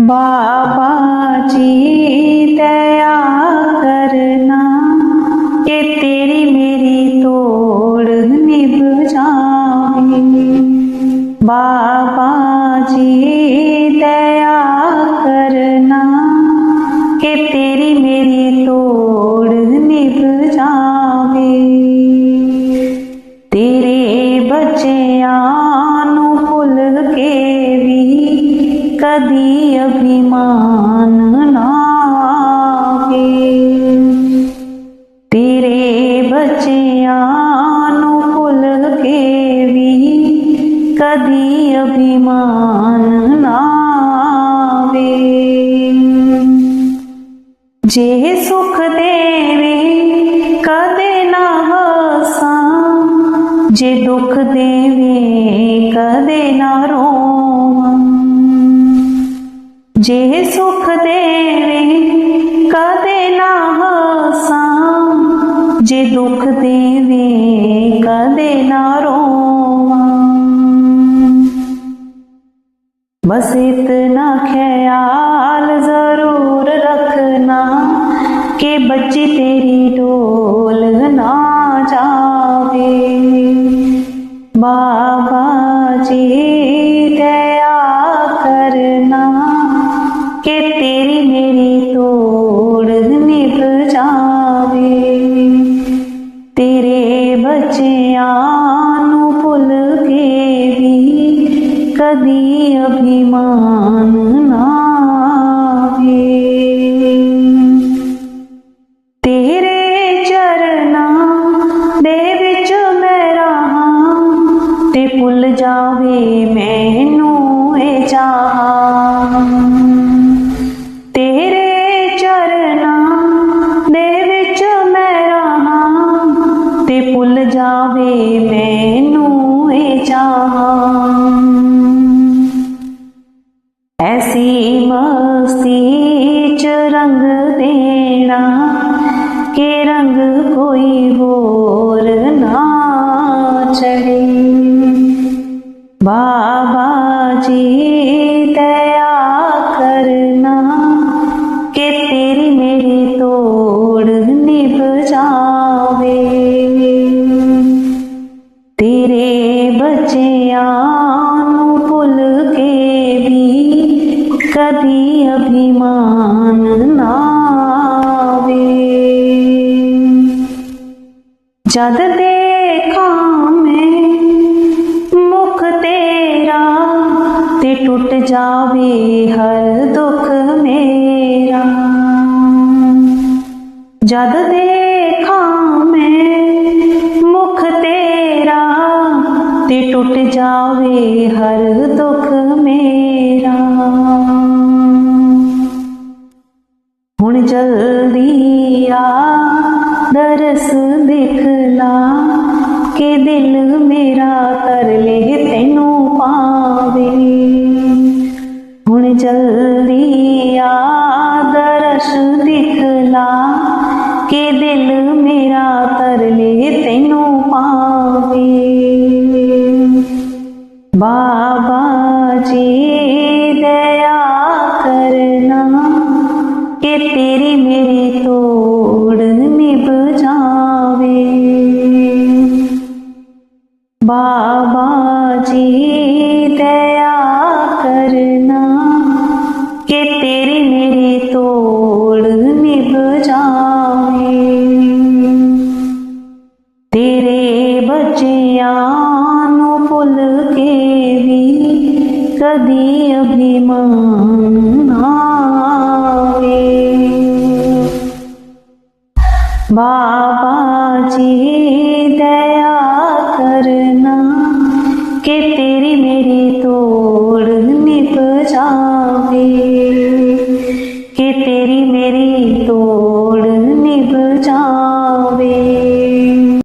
बाबा जी दया करना, के तेरी मेरी तोड़ निभ जाए। बाबा जी दया करना, के तेरी मेरी तोड़ निभ जावे तेरे बच्चे अनुकूल के भी कभी मान लावे जे सुख देवे, कदे ना हसा। जे दुख देवे, कदे ना रोवा। जे सुख देवे, कदे ना हसा। जे दुख देवे, कदे ना रोवा। बस इतना ख्याल ज़रूर रखना के बच्ची तेरी डोल ना जावे। बाबा जी दया करना के तेरी मेरी तोड़ निभ जावे। तेरे बच्चियाँ ਕਦੀ ਅਭਿਮਾਨ ਨਾ ਆਵੇ। ਤੇਰੇ ਚਰਨਾਂ ਦੇ ਵਿੱਚ ਮੈਂ ਰਹਾਂ ਤੇ ਭੁੱਲ ਜਾਵੇ ਮੈਨੂੰ ਇਹ ਜਹਾਨ ਤੇਰੇ ਚਰਨਾ ਦੇ ਵਿੱਚ ਮੈਂ ਰਹਾਂ ਤੇ ਭੁੱਲ ਜਾਵੇ ਮੈਨੂੰ ਇਹ ਜਹਾਨ ना के रंग कोई बोर ना चढ़े। बाबा जी दया करना के तेरी मेरी तोड़ निभ जावे तेरे बचिया पुल के भी कभी अभिमान ना जद देखा मैं, मुख तेरा, ते टूट जावे हर दुख मेरा। जद देखा मैं, मुख तेरा, ते टूट जावे हर दुख मेरा। हूँ जल्दी आ, दरस दे हुण जल्दी आ दिखला, के दिल मेरा तरले तेनू पावे। बाबा जी दया करना, के तेरी मेरी तोड़ निभ जावे बाबा जी दया करना कदी अभिमान बाबा जी दया